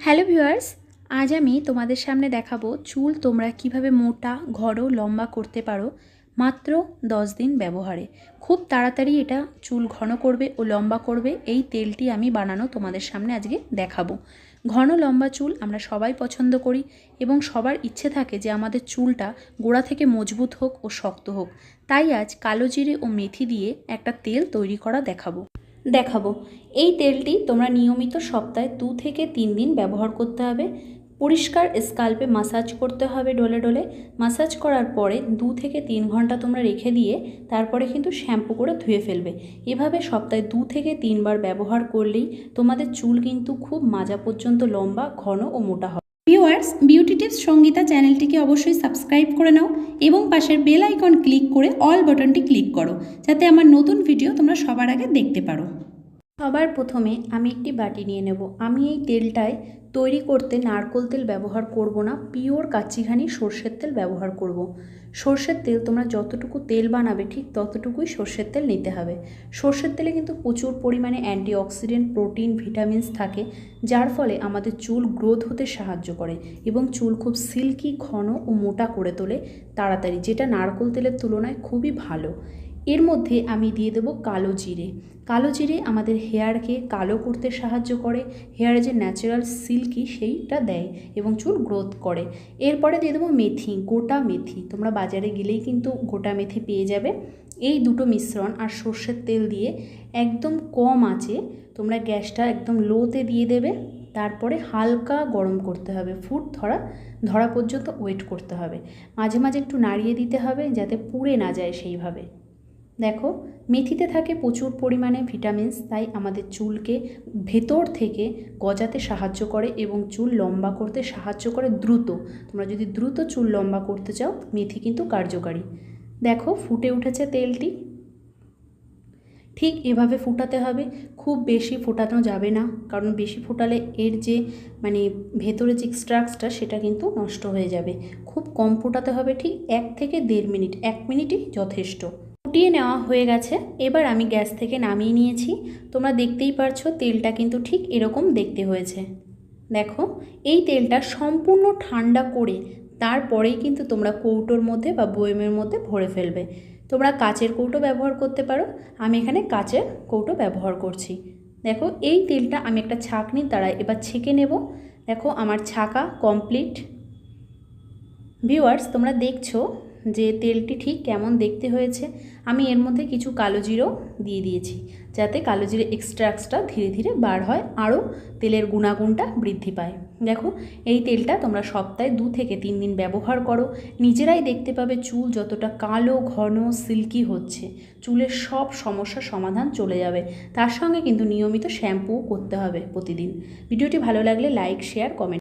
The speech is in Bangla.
হ্যালো ভিউয়ার্স, আজ আমি তোমাদের সামনে দেখাবো চুল তোমরা কীভাবে মোটা ঘন লম্বা করতে পারো মাত্র দশ দিন ব্যবহারে। খুব তাড়াতাড়ি এটা চুল ঘন করবে ও লম্বা করবে, এই তেলটি আমি বানানো তোমাদের সামনে আজকে দেখাবো। ঘন লম্বা চুল আমরা সবাই পছন্দ করি এবং সবার ইচ্ছে থাকে যে আমাদের চুলটা গোড়া থেকে মজবুত হোক ও শক্ত হোক। তাই আজ কালো জিরে ও মেথি দিয়ে একটা তেল তৈরি করা দেখাবো। দেখাবো। এই তেলটি তোমরা নিয়মিত সপ্তাহে দু থেকে তিন দিন ব্যবহার করতে হবে। পরিষ্কার স্কাল্পে মাসাজ করতে হবে ডলে ডলে। মাসাজ করার পরে দু থেকে তিন ঘণ্টা তোমরা রেখে দিয়ে তারপরে কিন্তু শ্যাম্পু করে ধুয়ে ফেলবে। এভাবে সপ্তাহে দু থেকে তিনবার ব্যবহার করলেই তোমাদের চুল কিন্তু খুব মাজা পর্যন্ত লম্বা, ঘন ও মোটা হবে। ভিউয়ার্স বিউটি টিপস সঙ্গীতা চ্যানেলটিকে অবশ্যই সাবস্ক্রাইব করে নাও এবং পাশের বেল আইকন ক্লিক করে অল বাটনটি ক্লিক করো, যাতে আমার নতুন ভিডিও তোমরা সবার আগে দেখতে পারো। সবার প্রথমে আমি একটি বাটি নিয়ে নেব। আমি এই তেলটায় তৈরি করতে নারকোল তেল ব্যবহার করব না, পিওর কাচ্চিঘানি সর্ষের তেল ব্যবহার করব। সর্ষের তেল তোমরা যতটুকু তেল বানাবে ঠিক ততটুকুই সর্ষের তেল নিতে হবে। সর্ষের তেলে কিন্তু প্রচুর পরিমাণে অ্যান্টিঅক্সিডেন্ট, প্রোটিন, ভিটামিনস থাকে, যার ফলে আমাদের চুল গ্রোথ হতে সাহায্য করে এবং চুল খুব সিল্কি, ঘন ও মোটা করে তোলে তাড়াতাড়ি, যেটা নারকোল তেলের তুলনায় খুবই ভালো। এর মধ্যে আমি দিয়ে দেবো কালো জিরে। কালো জিরে আমাদের হেয়ারকে কালো করতে সাহায্য করে, হেয়ারে যে ন্যাচারাল সিল্কি সেইটা দেয় এবং চুল গ্রোথ করে। এরপরে দিয়ে দেবো মেথি, গোটা মেথি। তোমরা বাজারে গেলেই কিন্তু গোটা মেথি পেয়ে যাবে। এই দুটো মিশ্রণ আর সর্ষের তেল দিয়ে একদম কম আঁচে তোমরা গ্যাসটা একদম লোতে দিয়ে দেবে। তারপরে হালকা গরম করতে হবে। ফুট ধরা ধরা পর্যন্ত ওয়েট করতে হবে। মাঝে মাঝে একটু নাড়িয়ে দিতে হবে যাতে পুড়ে না যায় সেইভাবে। দেখো, মেথিতে থাকে প্রচুর পরিমাণে ভিটামিনস তাই আমাদের চুলকে ভেতর থেকে গজাতে সাহায্য করে এবং চুল লম্বা করতে সাহায্য করে দ্রুত। তোমরা যদি দ্রুত চুল লম্বা করতে চাও, মেথি কিন্তু কার্যকারী। দেখো, ফুটে উঠেছে তেলটি। ঠিক এভাবে ফুটাতে হবে। খুব বেশি ফোটানো যাবে না, কারণ বেশি ফোটালে এর যে মানে ভেতরে যে স্ট্রাক্সটা সেটা কিন্তু নষ্ট হয়ে যাবে। খুব কম ফোটাতে হবে, ঠিক এক থেকে দেড় মিনিট, এক মিনিটই যথেষ্ট। ফুটিয়ে নেওয়া হয়ে গেছে। এবার আমি গ্যাস থেকে নামিয়ে নিয়েছি। তোমরা দেখতেই পারছ, তেলটা কিন্তু ঠিক এরকম দেখতে হয়েছে। দেখো, এই তেলটা সম্পূর্ণ ঠান্ডা করে তারপরেই কিন্তু তোমরা কৌটোর মধ্যে বা বয়মের মধ্যে ভরে ফেলবে। তোমরা কাচের কৌটো ব্যবহার করতে পারো। আমি এখানে কাচের কৌটো ব্যবহার করছি। দেখো, এই তেলটা আমি একটা ছাঁকনির দ্বারা এবার ছেঁকে নেব। দেখো, আমার ছাকা কমপ্লিট। ভিউয়ার্স, তোমরা দেখছ যে তেলটি ঠিক কেমন দেখতে হয়েছে, আমি এর মধ্যে কিছু কালো জিরো দিয়ে দিয়েছি, যাতে কালো জিরে এক্সট্রাক্সটা ধীরে ধীরে বার হয়, আরও তেলের গুণাগুণটা বৃদ্ধি পায়। দেখো, এই তেলটা তোমরা সপ্তাহে দু থেকে তিন দিন ব্যবহার করো। নিজেরাই দেখতে পাবে চুল যতটা কালো, ঘন, সিল্কি হচ্ছে। চুলের সব সমস্যার সমাধান চলে যাবে। তার সঙ্গে কিন্তু নিয়মিত শ্যাম্পুও করতে হবে প্রতিদিন। ভিডিওটি ভালো লাগলে লাইক, শেয়ার কমেন্ট